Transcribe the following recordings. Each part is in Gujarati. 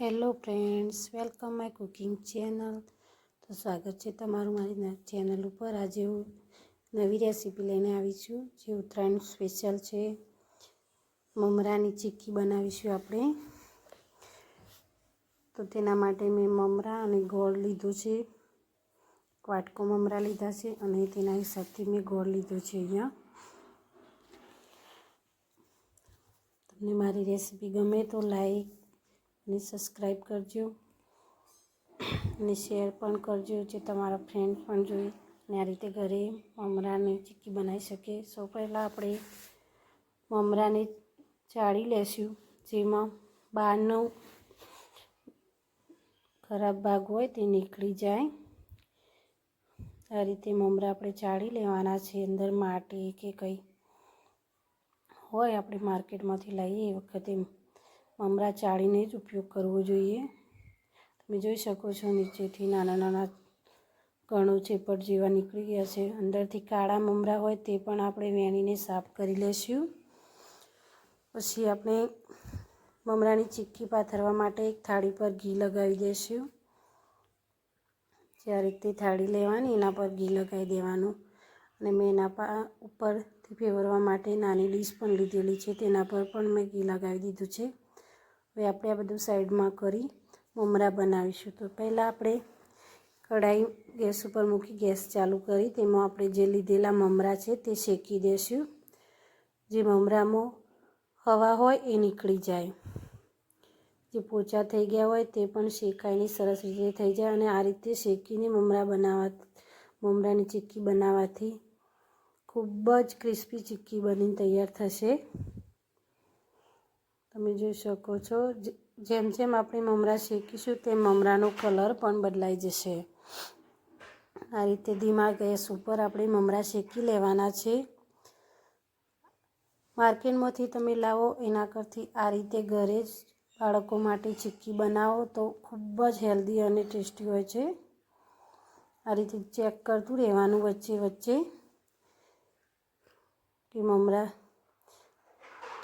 Hello friends, welcome my cooking channel. તો સ્વાગત છે તમારું મારી ચેનલ ઉપર. આજે હું નવી રેસીપી લઈને આવી છું, જે ઉત્તરાયણ સ્પેશિયલ છે. મમરાની ચીક્કી બનાવીશું આપણે. તો તેના માટે મેં મમરા અને ગોળ લીધો છે. વાટકો મમરા લીધા છે અને તેના હિસાબથી મેં ગોળ લીધો છે અહીંયા. તમને મારી રેસીપી ગમે તો લાઈક અને સબસ્ક્રાઈબ કરજો. અને શેર પણ કરજો જે તમારા ફ્રેન્ડ પણ જોઈ અને આ રીતે ઘરે મમરાની ચીક્કી બનાવી શકે. સૌ પહેલાં આપણે મમરાને ચાળી લેશું, જેમાં બહારનો ખરાબ ભાગ હોય તે નીકળી જાય. આ રીતે મમરા આપણે ચાળી લેવાના છે, અંદર માટી કે કંઈ હોય આપણે માર્કેટમાંથી લઈએ એ વખતે. મમરા ચાળીને જ ઉપયોગ કરવો જોઈએ. તમે જોઈ શકો છો, નીચેથી નાના નાના ગણો ચેપટ જેવા નીકળી ગયા છે. અંદરથી કાળા મમરા હોય તે પણ આપણે વેણીને સાફ કરી લેશું પછી આપણે મમરાની ચીક્કી પાથરવા માટે એક થાળી પર ઘી લગાવી દઈશું. જે રીતે થાળી લેવાની, એના પર ઘી લગાવી દેવાનું. અને મેં એના પા ઉપરથી ફેવરવા માટે નાની ડીશ પણ લીધેલી છે, તેના પર પણ મેં ઘી લગાવી દીધું છે. હવે આપણે આ બધું સાઈડમાં કરી મમરા બનાવીશું. તો પહેલાં આપણે કઢાઈ ગેસ ઉપર મૂકી ગેસ ચાલુ કરી, તેમાં આપણે જે લીધેલા મમરા છે તે શેકી દઈશું જે મમરામાં હવા હોય એ નીકળી જાય. જે પોચા થઈ ગયા હોય તે પણ શેકાઈને સરસ રીતે થઈ જાય અને આ રીતે શેકીને મમરા બનાવવા, મમરાની ચીક્કી બનાવવાથી ખૂબ જ ક્રિસ્પી ચીક્કી બનીને તૈયાર થશે. તમે જોઈ શકો છો જેમ જેમ આપણે મમરા શેકીશું તેમ મમરાનો કલર પણ બદલાઈ જશે. આ રીતે ધીમા ગેસ ઉપર આપણે મમરા શેકી લેવાના છે. માર્કેટમાંથી તમે લાવો, એના કરતી આ રીતે ઘરે જ બાળકો માટે ચીક્કી બનાવો તો ખૂબ જ હેલ્ધી અને ટેસ્ટી હોય છે. આ રીતે ચેક કરતું રહેવાનું વચ્ચે વચ્ચે કે મમરા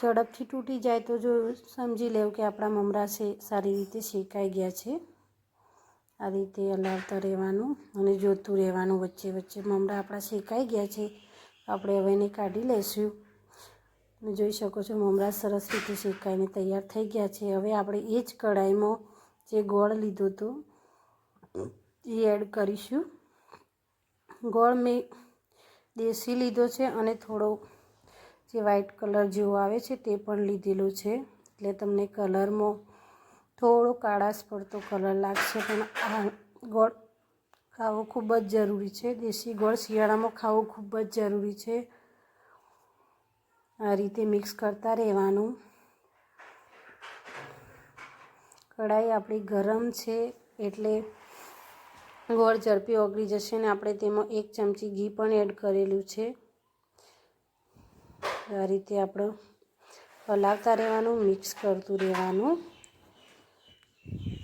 ઝડપથી તૂટી જાય તો જો સમજી લેવું કે આપણા મમરા છે, સારી રીતે શેકાઈ ગયા છે. આ રીતે હલાવતા રહેવાનું અને જોતું રહેવાનું વચ્ચે વચ્ચે મમરા આપણા શેકાઈ ગયા છે. આપણે હવે એને કાઢી લઈશું. જોઈ શકો છો મમરા સરસ રીતે શેકાઈને તૈયાર થઈ ગયા છે. હવે આપણે એ જ કઢાઈમાં જે ગોળ લીધો હતો, એ એડ કરીશું. ગોળ મેં દેશી લીધો છે અને થોડો જે વ્હાઇટ કલર જેવો આવે છે તે પણ લીધેલો છે. એટલે તમને કલરમાં થોડો કાળાશ પડતો કલર લાગશે, પણ આ ગોળ ખાવો ખૂબ જ જરૂરી છે. દેશી ગોળ શિયાળામાં ખાવું ખૂબ જ જરૂરી છે. આ રીતે મિક્સ કરતા રહેવાનું. કઢાઈ આપણી ગરમ છે, એટલે ગોળ ઝડપી ઓગળી જશે ને આપણે તેમાં એક ચમચી ઘી પણ એડ કરેલું છે. આ રીતે આપણે હલાવતા રહેવાનું મિક્સ કરતું રહેવાનું.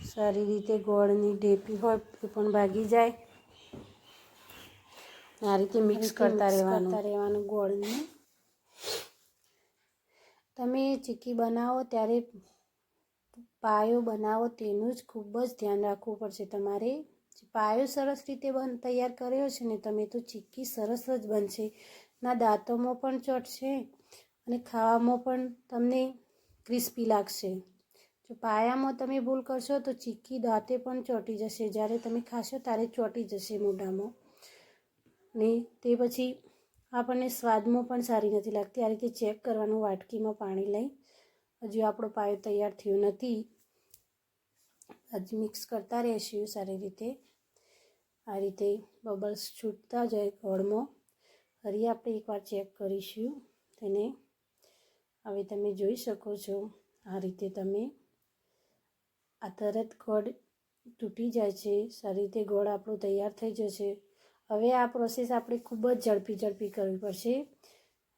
સારી રીતે ગોળની ઢેપી હોય એ પણ ભાગી જાય. આ રીતે મિક્સ કરતા રહેવાનું. રહેવાનું ગોળને. તમે ચીક્કી બનાવો ત્યારે પાયો બનાવો તેનું જ ખૂબ જ ધ્યાન રાખવું પડશે. તમારે પાયો સરસ રીતે બન તૈયાર કર્યો છે ને તમે તો ચીક્કી સરસ જ બનશે. ના દાંતોમાં પણ ચોટશે અને ખાવામાં પણ તમને ક્રિસ્પી લાગશે. જો પાયામાં તમે ભૂલ કરશો તો ચીક્કી દાંતે પણ ચોંટી જશે. જ્યારે તમે ખાશો ત્યારે ચોંટી જશે મોઢામાં. ને તે પછી આપણને સ્વાદમાં પણ સારી નથી લાગતી. આ રીતે ચેક કરવાનું વાટકીમાં પાણી લઈ. હજુ આપણો પાયો તૈયાર થયો નથી. હજી મિક્સ કરતા રહેશું સારી રીતે. આ રીતે બબલ્સ છૂટતા જાય ગોળમાં. ફરી આપણે એકવાર ચેક કરીશું તેને. હવે તમે જોઈ શકો છો, આ રીતે તમે આ તરત ગોળ તૂટી જાય છે, સારી રીતે ગોળ આપણો તૈયાર થઈ જશે. હવે આ પ્રોસેસ આપણે ખૂબ જ ઝડપી ઝડપી કરવી પડશે.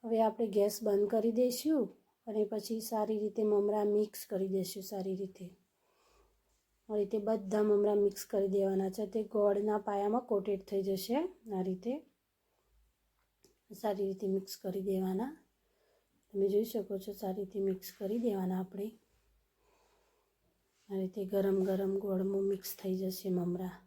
હવે આપણે ગેસ બંધ કરી દઈશું અને પછી સારી રીતે મમરા મિક્સ કરી દઈશું સારી રીતે. આ રીતે બધા મમરા મિક્સ કરી દેવાના છે, તે ગોળના પાયામાં કોટેડ થઈ જશે આ રીતે. સારી રીતે મિક્સ કરી દેવાના. તમે જોઈ શકો છો સારી રીતે મિક્સ કરી દેવાના આપણે. આ રીતે ગરમ ગરમ ગોળમાં મિક્સ થઈ જશે મમરા.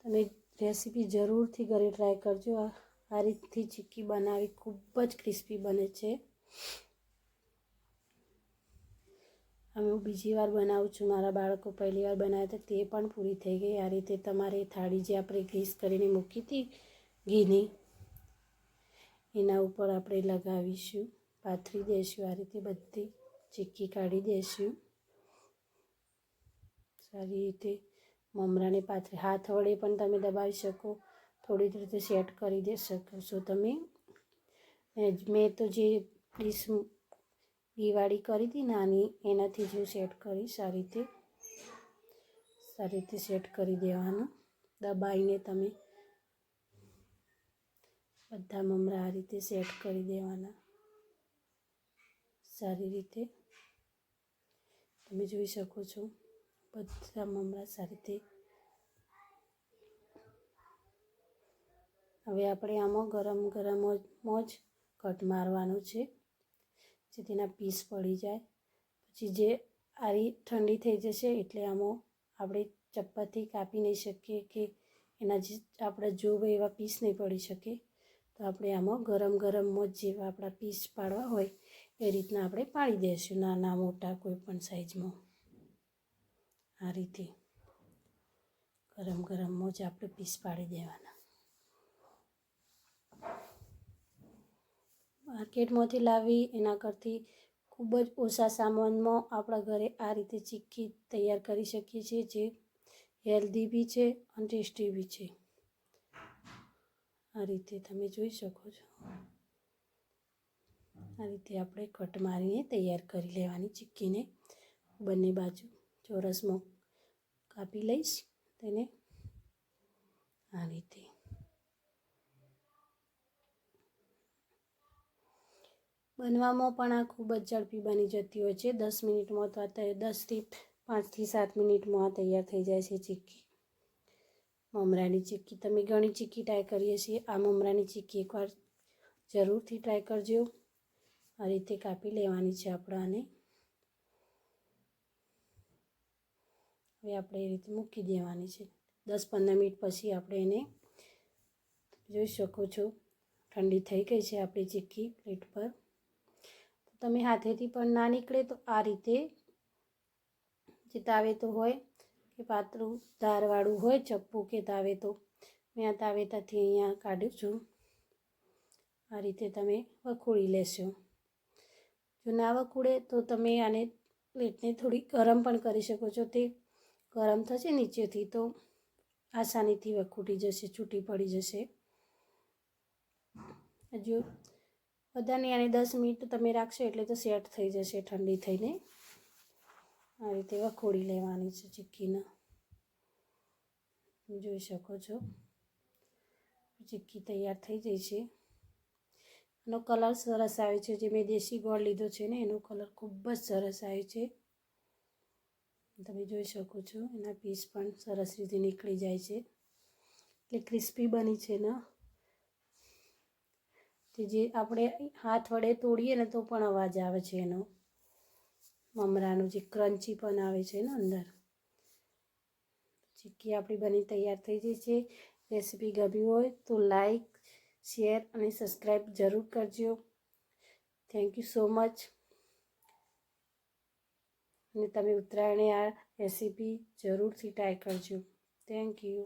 તમે રેસીપી જરૂરથી ઘરે ટ્રાય કરજો. આ રીતથી ચીક્કી બનાવી ખૂબ જ ક્રિસ્પી બને છે. હવે હું બીજી વાર બનાવું છું. મારા બાળકો પહેલી વાર બનાવ્યા હતા તે પણ પૂરી થઈ ગઈ. આ રીતે તમારે થાળી જે આપણે ગ્રીસ કરીને મૂકી હતી ઘીની એના ઉપર આપણે લગાવીશું. પાથરી દઈશું આ રીતે બધી ચીક્કી કાઢી દઈશું સારી રીતે મમરાને પાથરી, હાથ વડે પણ તમે દબાવી શકો. થોડી રીતે સેટ કરી દે શકો છો તમે. મેં તો જે ડીશ દિવાળી કરી હતી નાની, એનાથી જ સેટ કરીશ આ રીતે. સારી રીતે સેટ કરી દેવાનું. દબાઈને તમે બધા મમરા આ રીતે સેટ કરી દેવાના. સારી રીતે. તમે જોઈ શકો છો, બધા મમરા સારી રીતે. હવે આપણે આમાં ગરમ ગરમ જ કટ મારવાનું છે જેથી તેના પીસ પડી જાય. પછી જે આરી ઠંડી થઈ જશે એટલે આમાં આપણે ચપ્પાથી કાપી નહીં શકીએ કે એના જે આપણે જોવે એવા પીસ નહીં પડી શકે. તો આપણે આમાં ગરમ ગરમ મોજ જેવા આપણા પીસ પાડવા હોય, એ રીતના આપણે પાડી દઈશું નાના મોટા કોઈ પણ સાઈઝમાં. આ રીતે ગરમ ગરમ મોજ આપણે પીસ પાડી દેવાના. માર્કેટમાંથી લાવી, એના કરતી ખૂબ જ ઓછા સામાનમાં આપણા ઘરે આ રીતે ચીક્કી તૈયાર કરી શકીએ છીએ જે હેલ્ધી બી છે અને ટેસ્ટી બી છે. આ રીતે તમે જોઈ શકો છો. આ રીતે આપણે કટ મારીને તૈયાર કરી લેવાની ચીક્કીને બંને બાજુ ચોરસમાં કાપી લઈશ તેને. આ રીતે. બનવામાં પણ આ ખૂબ જ ઝડપી બની જતી હોય છે. દસ મિનિટમાં તો આ દસથી પાંચથી સાત મિનિટમાં આ તૈયાર થઈ જાય છે ચીક્કી. મમરાની ચીક્કી. તમે ઘણી ચીક્કી ટ્રાય કરીએ છીએ. આ મમરાની ચીક્કી એકવાર જરૂરથી ટ્રાય કરજો. આ રીતે કાપી લેવાની છે આપણે આને હવે આપણે એ રીતે મૂકી દેવાની છે. દસ પંદર મિનિટ પછી આપણે એને જોઈ શકો છો. ઠંડી થઈ ગઈ છે આપણી ચીક્કી પ્લેટ પર. તમે હાથેથી પણ ના નીકળે તો આ રીતે જે તાવે તો હોય કે પાતળું ધારવાળું હોય ચપ્પુ કે તાવેતો મેં આ તાવેતાથી અહીંયા કાઢ્યું છું. આ રીતે તમે વખોડી લેશો. જો ના વખોડે તો તમે આને પ્લેટને થોડી ગરમ પણ કરી શકો છો. તે ગરમ થશે નીચેથી તો આસાનીથી વખૂટી જશે, છૂટી પડી જશે. હજુ બધાને આને દસ મિનિટ તમે રાખશો એટલે તો સેટ થઈ જશે ઠંડી થઈને. આ રીતે વખોડી લેવાની છે ચીક્કીને. જોઈ શકો છો. ચીક્કી તૈયાર થઈ જાય છે. એનો કલર સરસ આવે છે. જે મેં દેશી ગોળ લીધો છે ને, એનો કલર ખૂબ જ સરસ આવે છે. તમે જોઈ શકો છો, એના પીસ પણ સરસ રીતે નીકળી જાય છે. એટલે ક્રિસ્પી બની છે ને. તે જે આપણે હાથ વડે તોડીએ ને તો પણ અવાજ આવે છે એનો. મમરાનું જે ક્રન્ચી પણ આવે છે ને અંદર. ચીક્કી આપણી બની તૈયાર થઈ ગઈ છે. રેસીપી ગમી હોય તો લાઈક, શેર અને સબસ્ક્રાઈબ જરૂર કરજો. થેન્ક યુ સો મચ અને તમે ઉત્તરાયણે આ રેસીપી જરૂરથી ટ્રાય કરજો. Thank you